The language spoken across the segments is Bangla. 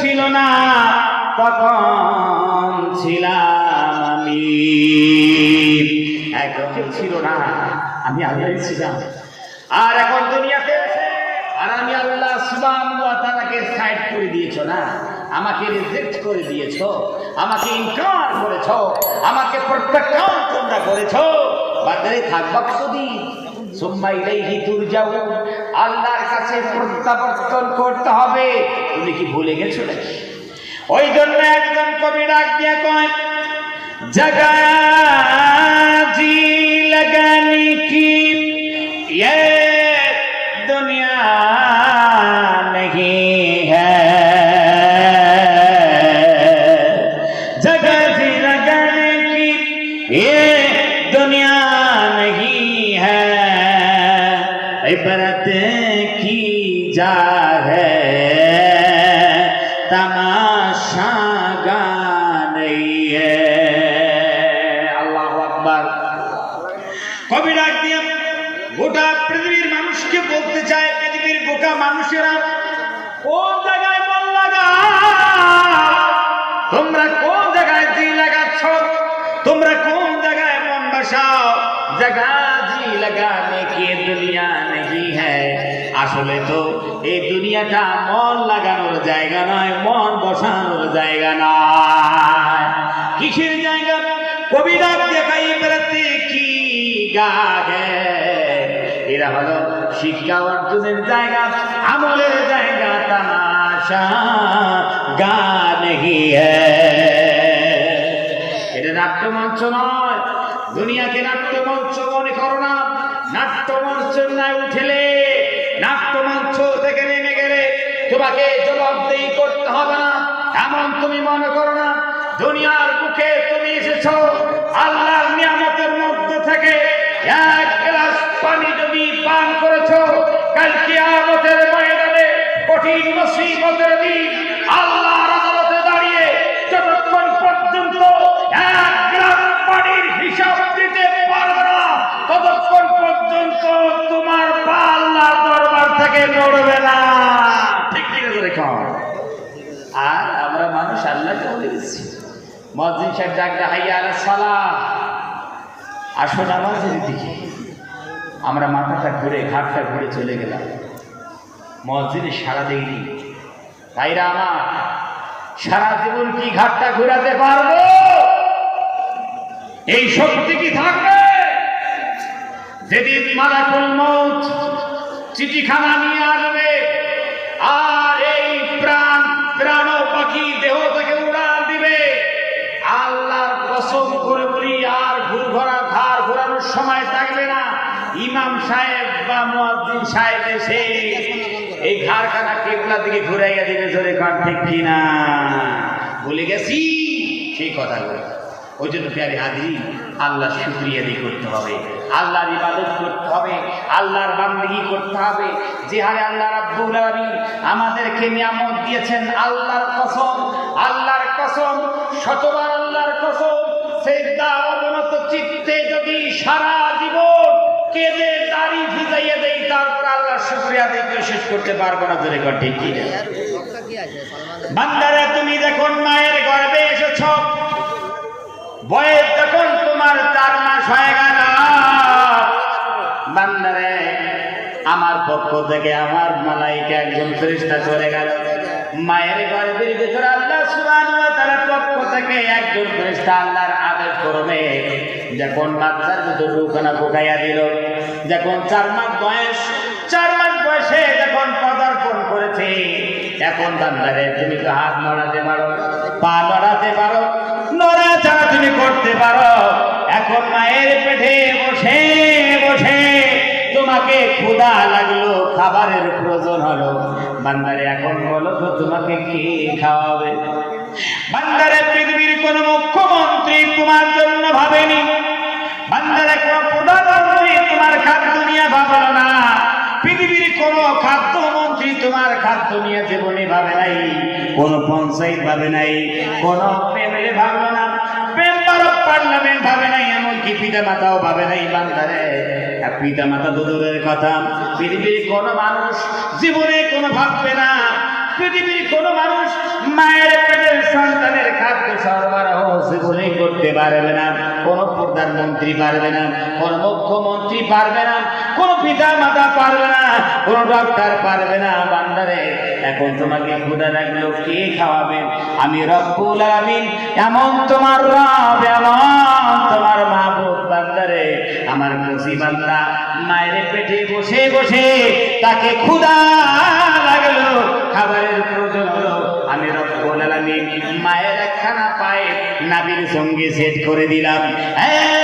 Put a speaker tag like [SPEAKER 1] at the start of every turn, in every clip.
[SPEAKER 1] ছিল না তখন ছিলাম আমি? একদম ছিল না, আমি আল্লাহ ছিলাম। আর এখন দুনিয়াতে আর আমি আল্লাহ ওয়া তাআলাকে সাইড করে দিয়েছ না, আমাকে রিজেক্ট করে দিয়েছ, আমাকে ইনকার করেছ, আমাকে প্রত্যাখ্যান তোমরা করেছ। বাজারে থাকবা কতদিন সুম্মা ইলাইহি তুরজাউন। আল্লাহর কাছে প্রত্যাবর্তন করতে হবে। তুমি কি ভুলে গেছো নাকি? ওই জন্য একজন কবি ডাক দিয়ে কয়, জাগায় কবি ডাক দিয়ে গোটা পৃথিবীর মানুষকে বলতে চায়, পৃথিবীর বোকা মানুষেরা, কোন জায়গায় মন লাগা? তোমরা কোন জায়গায় জি লাগাচ্ছ? তোমরা কোন জায়গায় মন বসাও? জায়গা জি লাগানে কি দুনিয়া নেই হ্যাঁ আসলে তো এই দুনিয়াটা মন লাগানোর জায়গা নয়, মন বসানোর জায়গা নয়। কিসের জায়গা? কবিরা গাগে এরা হলো শিক্ষা অর্জনের জায়গা, আমলের জায়গা, তামাশা, গান হি এটা নাট্যমঞ্চ নয়, দুনিয়াকে নাট্যমঞ্চ মনে করো না। নাট্যমঞ্চ নাই উঠেলে, নাট্যমঞ্চ থেকে নেমে গেলে তোমাকে জবাবদেহি করতে হবে না। এমন তুমি মনে করো না, দুনিয়ার বুকে তুমি এসেছ থেকে এক গ্লাস পানি যদি পান করেছ কালকে আমাদের ময়দানে কঠিন মুসিবতের দিন আল্লাহর আদালতে দাঁড়িয়ে যতক্ষণ পর্যন্ত এক গ্লাস পানির হিসাব দিতে পারবে না, ততক্ষণ পর্যন্ত তোমার পা দরবার থেকে নড়বে না। ঠিক রেখো আর আমরা মানুষ আল্লাহকে বলে দিচ্ছি। মসজিদ সাহেব ডাকলে, হাইয়া আলা সালা আসো নামাজের দিকে আমরা মাথাটা ঘুরে, ঘাটটা ঘুরে চলে গেলাম। মসজিদে সারা দেয়নি তাইরা আমার, সারা জীবন কি ঘাটটা ঘুরাতে পারব? এই শক্তি কি থাকবে? যেদিন মালাকুল মৌত চিঠিখানা নিয়ে আসবে সাহেব, বা মুয়াজ্জিন সাহেব এসে এই ঘাড়খানা কেবলা দিকে ঘুরাইয়া দিবে জোরে কান, ঠিক কিনা? ভুলে গেছি, সেই কথাগুলো। ওই জন্য প্যারে হাজিরি আল্লাহ শুক্রিয়া দিয়ে করতে হবে, আল্লাহর ইবাদত করতে হবে, আল্লাহর বান্দিগি করতে হবে। যে হারে আল্লাহ রাব্বুল আলামিন আমাদেরকে নিয়ামত দিয়েছেন, আল্লাহর কসম আল্লাহর কসম, শতবার আল্লাহর কসম সেই অবনত চিত্তে যদি সারা জীবন কেঁদে শুক্রিয়া শেষ করতে পারব না ধরে কর, ঠিক কি বান্দারা, তুমি যখন মায়ের গর্ভে এসেছ, বয়স তোমার চার মাস হয়ে গেল, বান্দারে, আমার পক্ষ থেকে আমার মালাইকে একজন ফেরিস্তা করে গেল। মায়ের গর্ভের ভিতরে আল্লাহ ওয়া তাআলার পক্ষ থেকে একজন ফেরেশতা আল্লাহর আদেশ করবে যখন বাচ্চার ভিতর রুখানা ফুকাইয়া দিল, যখন চার মাস বয়স চার মাস বয়সে যখন পদার্পণ করেছে, এখন বান্দারে তুমি তো হাত নড়াতে পারো, পা নড়াতে পারো, নড়াচড়া তুমি করতে পারো। এখন মায়ের পেটে বসে বসে তোমাকে ক্ষুধা লাগল, খাবারের প্রয়োজন হলো। বান্দারে, এখন বলো তো তোমাকে কে খাওয়াবে? বান্দারে, পৃথিবীর কোন মুখ্যমন্ত্রী তোমার জন্য ভাবেনি। বান্দারে, কোন প্রধানমন্ত্রী তোমার খাদ্য নিয়ে ভাবলো না। পৃথিবীর কোন খাদ্য মন্ত্রী তোমার খাদ্য নিয়ে জীবনে ভাবে নাই, কোন পঞ্চায়েত ভাবে নাই, কোন প্রেমের ভাবলো না ভাবে নাই, এমনকি পিতা ভাবে নাই পিতা মাতা কথা, পৃথিবীর কোন মানুষ জীবনে কোনো ভাববে না, পৃথিবীর কোন মানুষ মায়ের সন্তানের খাদ্য জীবনে করতে পারবে না, কোন প্রধানমন্ত্রী পারবে না, কোন মুখ্যমন্ত্রী পারবে না কোন পিতা মাতা পারবে না, কোন ডক্টর পারবে না, বান্দারে, এখন তোমাকে ক্ষুদা রাখল কে খাওয়াবে? আমি রব্বুল আলামিন, এমন তোমার রব, এমন তোমার মাহবুব বান্দারে, আমার মুসি বান্দা মায়ের পেটে বসে বসে তাকে ক্ষুদা লাগল, খাবারের প্রয়োজন হলো, আমি রব্বুল আলামিন মায়ের একখানা পায়ে নাবির সঙ্গে সেট করে দিলাম। হ্যাঁ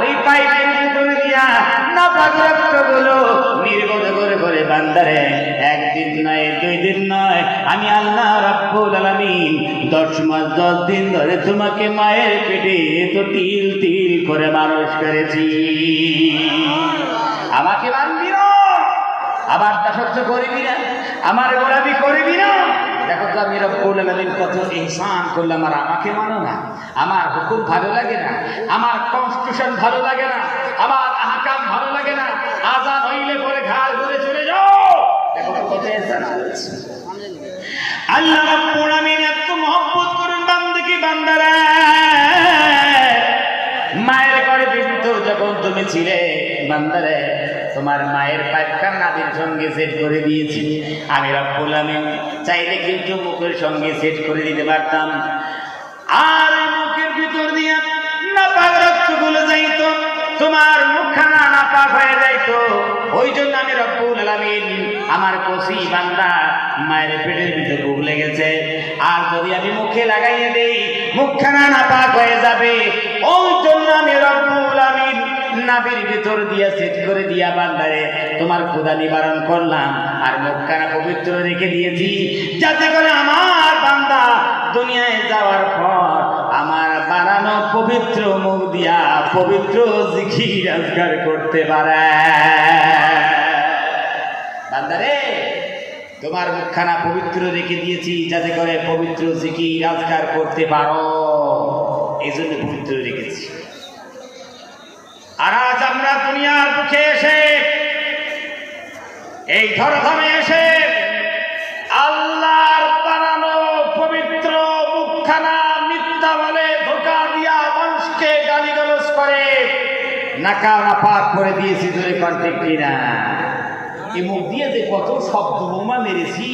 [SPEAKER 1] ওই ভিতরে দিয়া না নির্গত করে করে বান্দারে, একদিন নয়, দুই দিন নয়, আমি আল্লাহ রাব্বুল আলামিন দশ মাস, দশ দিন ধরে তোমাকে মায়ের পেটে তো তিল তিল করে মানুষ করেছি। আমাকে না আবার দাসত্ব করবি না, আমার গোলামি করবি না। দেখো তো আমি রব্বুল কত ইহসান করলাম আর আমাকে মানো না। আমার হুকুম ভালো লাগে না। আমার কনস্টিটিউশন ভালো লাগে না। আমার আহকাম ভালো লাগে না। আজান হইলে পরে ঘাড় ঘুরে চলে যাও। দেখো কত করেছে। আল্লাহ রাব্বুল আলামিন এত মহব্বত করুন বান্দাকে, বান্দারা। মায়ের ঘরে কিন্তু যখন তুমি ছিলে, বান্দারে, তোমার মায়ের নাবির সঙ্গে সেট করে দিয়েছি। আমি রব্বুল আমিন চাইলে কিন্তু মুখের সঙ্গে সেট করে দিতে পারতাম। আর মুখের ভিতর দিয়ে নাপাক রক্তগুলো যাইতো, তোমার মুখখানা নাপাক হয়ে যাইতো। ওই জন্য আমি রব্বুল আলামিন আমার কষি বান্দা মায়ের পেটের ভিতরে বুক লেগেছে। আর যদি আমি মুখে লাগাইয়ে দেই, মুখখানা নাপাক হয়ে যাবে। ওই নাবির ভিতর দিয়া সেট করে দিয়া বান্দারে, তোমার ক্ষুদা নিবারণ করলাম আর মুখখানা পবিত্র রেখে দিয়েছি। যাতে করে আমার বান্দা দুনিয়ায় যাওয়ার পর আমার বানানো পবিত্র মুখ দিয়া পবিত্র জিখি রোজগার করতে পারে। বান্দারে, তোমার মুখখানা পবিত্র রেখে দিয়েছি, যাতে করে পবিত্র জিকি রাজগার করতে পারো। এই জন্য পবিত্র রেখেছি আর আজ আমরা দুনিয়ার এসে, এই ধরধামে এসে আল্লাহর বানানো পবিত্র মুখখানা মিথ্যা বলে ধোকা দিয়া মানুষকে গালিগালাজ করে। নাকা নাপাক করে দিয়েছি ধরে কন্টেক্ট কিনা এই মুখ দিয়ে যে কত শব্দ বোমা মেরেছি,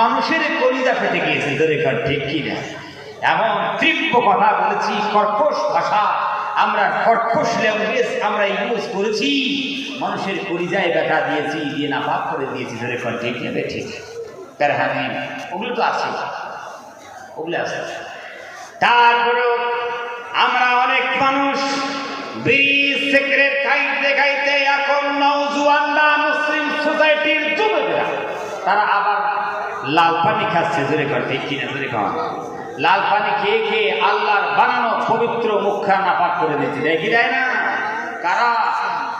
[SPEAKER 1] মানুষের কলিজা ফেটে গিয়েছে ধরে ঠিক কিনা এমন তীব্র কথা বলেছি কর্কশ ভাষা আমরা কর্কশ ল্যাঙ্গুয়েজ আমরা ইউজ করেছি মানুষের কলিজায় ব্যথা দিয়েছি, দিয়ে না পাপ করে দিয়েছি, ধরে ঠিক নেবে, ঠিক। প্যারহানি ওগুলো তো আছে। ওগুলো আছে। তারপরেও আমরা অনেক মানুষ বিড়ি সিগারেট খাইতে খাইতে এখন নওজুয়ানরা মুসলিম সোসাইটির যুবকরা, তারা আবার লাল পানি খাচ্ছে জোরে করে ঠিক কিনা জোরে খাওয়া লাল পানি খেয়ে খেয়ে আল্লাহর বানানো পবিত্র মুখা নাপাক করে দিয়েছে। দেয় কি দেয় না? কারা?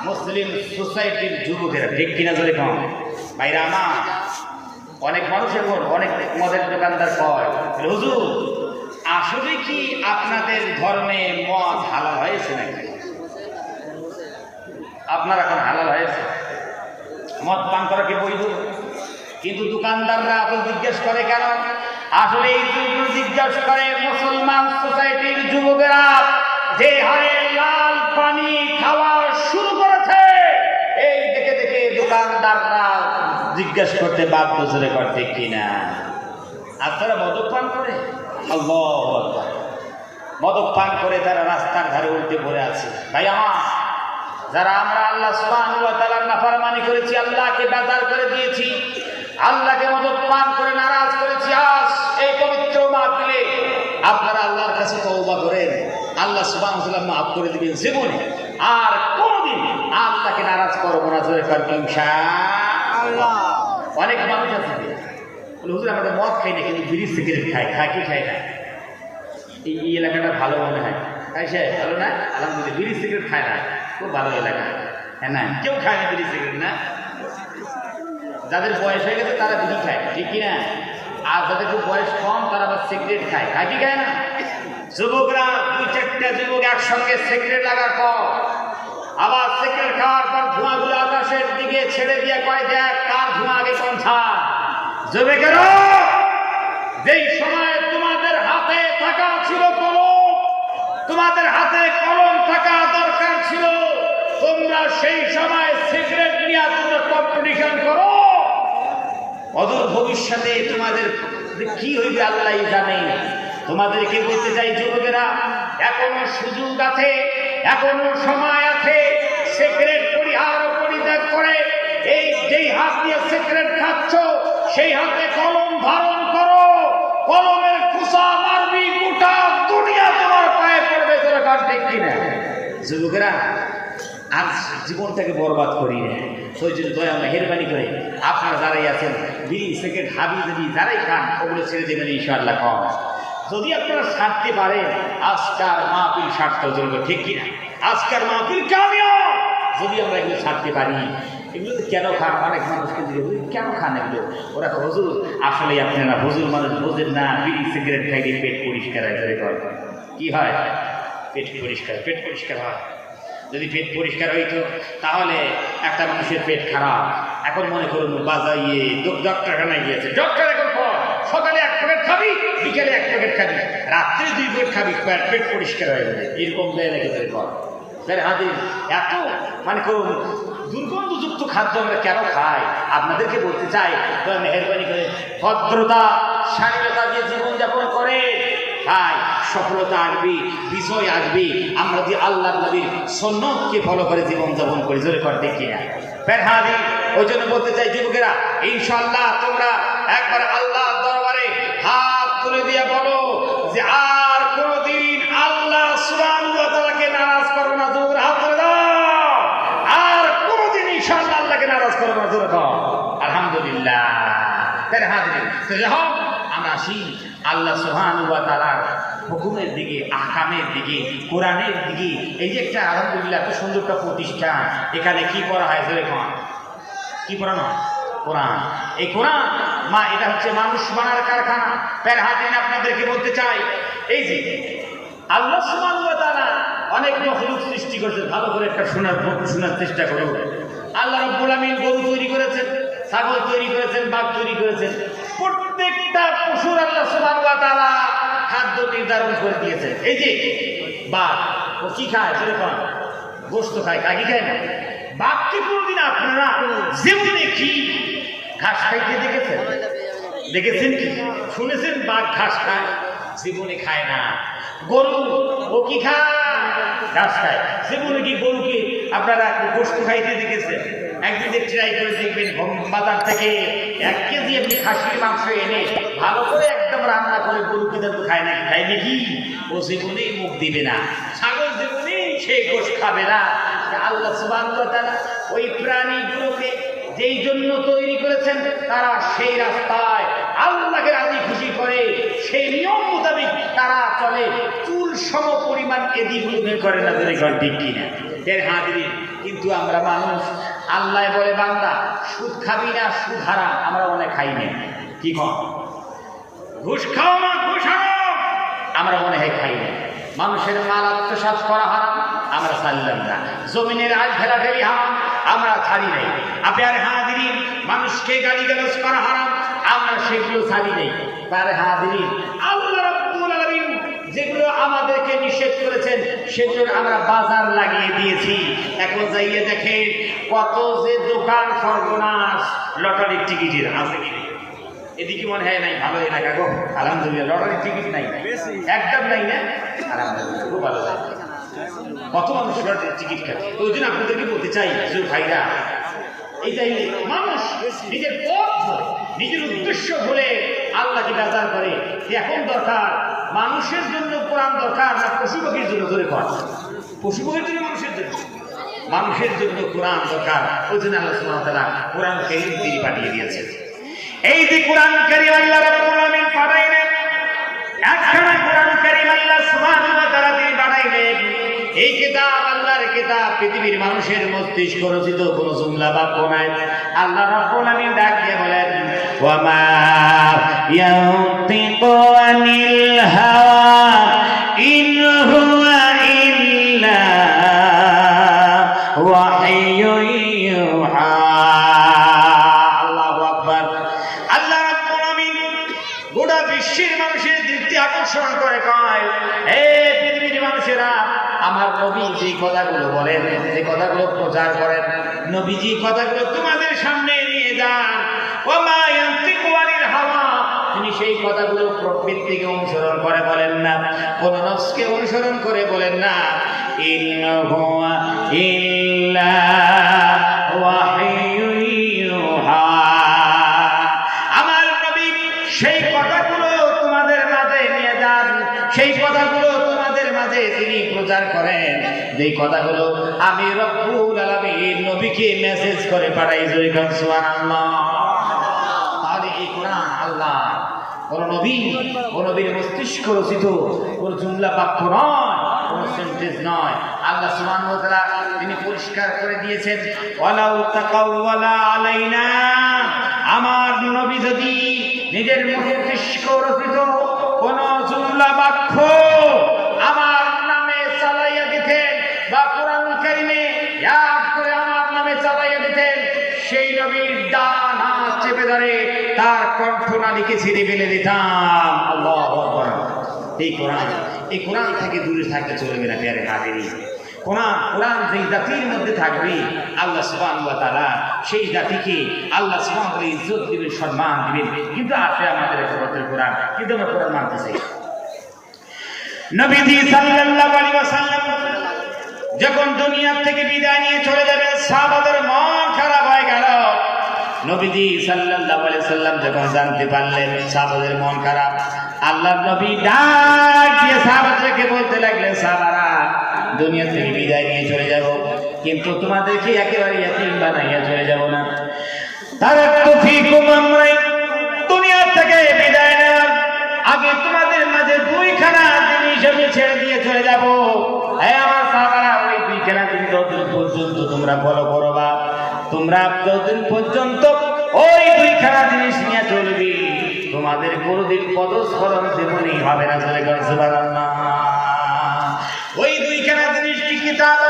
[SPEAKER 1] মুসলিম সোসাইটির যুবকেরা। ঠিক কিনা জোরে খাওয়া বাইরে আমার, অনেক মানুষের মন অনেক মদের দোকানদার কয় হুজুর, আসলে কি আপনাদের ধর্মে মদ হালাল হয়েছে নাকি? আপনার এখন হালাল হয়েছে? মদ পান করা কি বৈধ? কিন্তু দোকানদাররা এত জিজ্ঞেস করে, কেন? আসলে এই জন্য জিজ্ঞেস করে মুসলমান সোসাইটির যুবকেরা, যে হারে লাল পানি খাওয়া শুরু করেছে, এই দেখে দেখে দোকানদাররা জিজ্ঞেস করতে বাধ্য জোরে করতে কিনা? আপনারা মদক পান করে? আল্লাহ মদক পান করে তারা রাস্তার ধারে উল্টে পড়ে আছে। ভাই আমার, যারা আমরা আল্লাহ তাআলার নাফরমানি করেছি, আল্লাহকে বেজার করে দিয়েছি আল্লাহকে মদত পান করে নারাজ করেছি, আজ এই পবিত্র মাহফিলে আপনারা আল্লাহর কাছে তওবা করেন। আল্লাহ ওয়া মাফ করে দিবেন জীবনে। আর কোনোদিন আল্লাহকে নারাজ করব না করবেন ইনশাআল্লাহ। অনেক মানুষ আছে হুজুর আমাদের মদ খাই না, কিন্তু বিড়ি, সিগারেট খাই খাই কি খাই না? এই এলাকাটা ভালো মনে হয়। খাই সে ভালো না, আলহামদুলিল্লাহ, বিড়ি, সিগারেট খায় না। খুব ভালো এলাকা। হ্যাঁ না, কেউ খায় না বিড়ি, সিগারেট, না? যাদের বয়স হয়ে গেছে তারা বিড়ি খায়, ঠিক কি না আর যাদের খুব বয়স কম, তারা আবার সিগারেট খায়। খায় কি খায় না? যুবকরা দুই চারটা যুবক একসঙ্গে সিগারেট লাগার পর, আবার সিগারেট খাওয়ার পর ধোঁয়া ধোঁয়াগুলো আকাশের দিকে ছেড়ে দিয়ে কয়, দেখ, কার ধোঁয়া আগে পৌঁছা? জবে কেন যেই সময় তোমাদের হাতে থাকা ছিল কলম, তোমাদের হাতে কলম থাকা দরকার ছিল, তোমরা সেই সময় সিগারেট নিয়ে তোমরা কম্পিটিশন করো। অদূর ভবিষ্যতে তোমাদের কি হইবে আল্লাহ জানে। তোমাদেরকে বলতে চাই, যুবকেরা, এখনও সুযোগ আছে, এখনও সময় আছে সিগারেট পরিহার পরিত্যাগ করে। এই যেই হাত দিয়ে সিগারেট খাচ্ছ, সেই হাতে কলম ধারণ করো। কলমের কুসা মারবি, গোটা দুনিয়া তোমার পায়ে পড়বে তোরা কার কিনা। যুবকেরা আজ জীবনটাকে বরবাদ করি না। ওই জন্য দয়া, মেহরবানি করে আপনারা যারাই আছেন বিড়ি সেকেন্ড হাবি যদি যারাই খান, ওগুলো ছেড়ে দেবেন ইনশাআল্লাহ কম। যদি আপনারা ছাড়তে পারেন, আজকার মাহফিল সার্থক চলবে, ঠিক কিনা? আজকার মাহফিল কামিয়াব! যদি আমরা এগুলো ছাড়তে পারি, এগুলো কেন খান? অনেক মানুষকে দিয়ে কেন খান এগুলো? ওরা হুজুর আসলে আপনারা হুজুর মানুষ বোঝেন না, বিড়ি, সিগারেট খাইলে পেট পরিষ্কার হয় কি হয়? পেট পরিষ্কার পেট পরিষ্কার হয়। যদি পেট পরিষ্কার হইতো, তাহলে একটা মানুষের পেট খারাপ। এখন মনে করুন, বাজাইয়ে ডক্টরখানায় গিয়েছে। ডক্টর, এখন সকালে এক প্যাকেট খাবি, বিকেলে এক প্যাকেট খাবি, রাত্রে দুই প্লেট খাবি, পেট পরিষ্কার হয়ে যাবে। এরকম দেয় নাকি তোর কর? তাহলে হাজির, এত মানে করুন দুর্গন্ধযুক্ত খাদ্য আমরা কেন খাই? আপনাদেরকে বলতে চাই মেহরবানি করে ভদ্রতা, শালীনতা দিয়ে জীবনযাপন তাই সফলতা আসবে, বিজয় আসবে। আমরা যদি আল্লাহ নবীর সন্ন্যতকে ফলো করে জীবনযাপন করি, জোরে কর দেখি না ফেরহাদি ওই জন্য বলতে চাই যুবকেরা ইনশাল্লাহ তোমরা একবার আল্লাহ দরবারে হাত তুলে দিয়ে বলো যে আর কোনদিন আল্লাহ তাআলাকে নারাজ করো না, যুবকেরা, হাত তুলে দাও। আর কোনদিন ইনশাআল্লাহ আল্লাহকে নারাজ করো না, জোরে কর। আলহামদুলিল্লাহ। তাহলে হাজির তো আমরা আসি। আল্লাহ সুহান তালার হুকুমের দিকে, আহকামের দিকে, কোরআনের দিকে, এই যে একটা আলহামদুলিল্লাহ এত সুন্দর একটা প্রতিষ্ঠান, এখানে কি করা হয় জোরে কন? কি পড়ানো? কোরআন। এই কোরআন, মা, এটা হচ্ছে মানুষ বানার কারখানা। প্যার হাতিন আপনাদেরকে বলতে চাই, এই যে আল্লাহ ওয়া তাআলা অনেক মখলুক সৃষ্টি করেছে, ভালো করে একটা শোনার শোনার চেষ্টা করুন। আল্লাহ রাব্বুল আমিন গরু তৈরি করেছেন, ছাগল তৈরি করেছেন, বাঘ তৈরি করেছেন। প্রত্যেকটা পশুর আল্লাহ ওয়া তাআলা খাদ্য নির্ধারণ করে দিয়েছেন এই যে, বাঘ, ও কি খায় সেরকম গোস্ত খায়, কাকি খায় না? বাঘকে কোনোদিন আপনারা জীবনে কি ঘাস খাইতে দেখেছেন? দেখেছেন কি? শুনেছেন বাঘ ঘাস খায়? জীবনে খায় না। গরু, ও কি খায়? ঘাস খায়। জীবনে কি গরুকে আপনারা গোস্ত খাইতে দেখেছেন। একদিন ট্রাই করে দেখবেন বাজার থেকে এক কেজি আপনি খাসির মাংস এনে ভালো করে একদম রান্না করে গরু কিন্তু খায় না খায় নাকি? ও জীবনেই মুখ দিবে না। ছাগল জীবনেই সে গোশ খাবে না। আল্লাহ ওয়া ওই প্রাণীগুলোকে যেই জন্য তৈরি করেছেন, তারা সেই রাস্তায় আল্লাহকে রাজি করে, সেই নিয়ম মোতাবেক তারা চলে। চুল সম পরিমাণ এদিক ওদিক করে না ধরে ঘর ঠিক কিনা। এর হাজিরি কিন্তু আমরা মানুষ, আল্লাহ বলে, বান্দা, সুদ খাবি না, সুদ হারা আমরা অনেক খাই না। কি কম ঘুষ খাও না, ঘুষ আমরা মনে হয় খাই না। মানুষের মাল আত্মসাৎ করা হারাম, আমরা ছাড়লাম না। জমিনের আজ ফেলা ফেলি হারাম, আমরা ছাড়ি নাই। আপনার হাদিরিন মানুষকে গালি গালাজ করা হারাম আমরা সেগুলো ছাড়ি নেই। তার হাদিরিন আল্লাহ রাব্বুল আলামিন যেগুলো আমাদেরকে নিষেধ করেছেন সেগুলোর আমরা বাজার লাগিয়ে দিয়েছি। এখন যাইয়ে দেখেন কত যে দোকান সর্বনাশ। লটারির টিকিটের আছে কি এদিকে মনে হয় নাই ভালো এলাকা গো। আলহামদুলিল্লাহ লটারির টিকিট নাই। একদম নাই না? আলহামদুলিল্লাহ খুব ভালো লাগে কত মানুষ লটারির টিকিট কাটে তো ওই জন্য আপনাদেরকে বলতে চাই যে ভাইরা এই চাইলে মানুষ নিজের পথ ধরে, নিজের উদ্দেশ্য ভুলে আল্লাহকে বেজার করে। এখন দরকার মানুষের জন্য কোরআন দরকার না পশু পাখির জন্য? ধরে কর। পশু পাখির জন্য মানুষের জন্য? মানুষের জন্য কোরআন দরকার। ওই জন্য আল্লাহ তাআলা কোরআন কারীম তিনি পাঠিয়ে দিয়েছেন। এই যে কোরআন কারীম আল্লাহ রাব্বুল পাঠাইলেন একখানা কোরআন আল্লাহ সুবহানাহু ওয়া তাআলা তিনি পাঠাইলেন এই কিতাব কিতাব পৃথিবীর মানুষের মস্তিষ্ক রচিত কোন জুমলা বাক্য নাই আল্লাহ রাব্বুল আমিন ডাক বলেন, ওয়া মা ইয়ানতিকু আনিল হাওয়া আমার নবী যে কথাগুলো বলেন, যে কথাগুলো প্রচার করেন, নবীজি কথাগুলো তোমাদের সামনে নিয়ে যান। তিনি সেই কথাগুলো প্রবৃত্তিকে অনুসরণ করে বলেন না, কোন নফসকে অনুসরণ করে বলেন না। ইল্লা যেই কথাগুলো আমি রব্বুল আলামিন নবীকে মেসেজ করে পাঠাই জয়গান সুবহানাল্লাহ। তাহলে এই কোরআন আল্লাহ কোন নবী কোন নবীর মস্তিষ্ক রচিত কোন জুমলা বাক্য নয় কোন সেন্টেন্স নয়। আল্লাহ সুবহানাহু ওয়া তাআলা তিনি পরিষ্কার করে দিয়েছেন, ওয়ালাউ তাকাওয়ালা আলাইনা, আমার নবী যদি নিজের মস্তিষ্ক রচিত কোন জুমলা বাক্য সেই নবীর ডান চেপে ধরে তার কণ্ঠনালীকে ছিঁড়ে ফেলে দিতাম। এই কোরআন এই কোরআন থেকে দূরে থাকতে চলবে না, প্যারে হাজিরি। কোরআন কোরআন যেই জাতির মধ্যে থাকবে, আল্লাহ ওয়া তাআলা সেই জাতিকে আল্লাহ তাআলা ইজ্জত দিবেন, সম্মান দিবেন। কিন্তু আছে আমাদের একটা পত্রের কোরআন, কিন্তু আমরা কোরআন মানতেছি নবীজি সাল্লাল্লাহু আলাইহি ওয়াসাল্লাম যখন দুনিয়ার থেকে বিদায় নিয়ে চলে যাবে, সাহাবাদের মন খারাপ গেল। নবীজি সাল্লাল্লাহু আলাইহি সাল্লাম যখন জানতে পারলেন, সাহাবাদের মন খারাপ। আল্লাহর নবী ডাক দিয়ে সাহাবাদেরকে বলতে লাগলেন, সাহাবারা, দুনিয়া থেকে বিদায় নিয়ে চলে যাব। কিন্তু তোমাদেরকে একেবারে ইয়াতিম বানাইয়া চলে যাব না। তারা তো ফিকুম আমরাই দুনিয়া থেকে বিদায় নেওয়ার আগে তোমাদের মাঝে দুইখানা জিনিস আমি ছেড়ে দিয়ে চলে যাব। হ্যাঁ আমার সাহাবারা, ওই দুইখানা জিনিস পর্যন্ত তোমরা ফলো করো বা তোমরা যতদিন পর্যন্ত ওই দুই খানা জিনিস নিয়ে চলবি, তোমাদের কোনোদিন পদস্খলন জীবনই হবে না চলে গেছে ওই দুইখানা জিনিস কি কিতাব?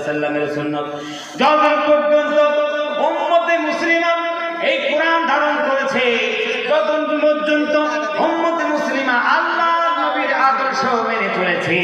[SPEAKER 1] সাল্লামের মুসলিমান এই কোরআন ধারণ আছে। কতদিন পর্যন্ত মুসলিমা আল্লাহ নবীর আদর্শ মেনে চলেছে।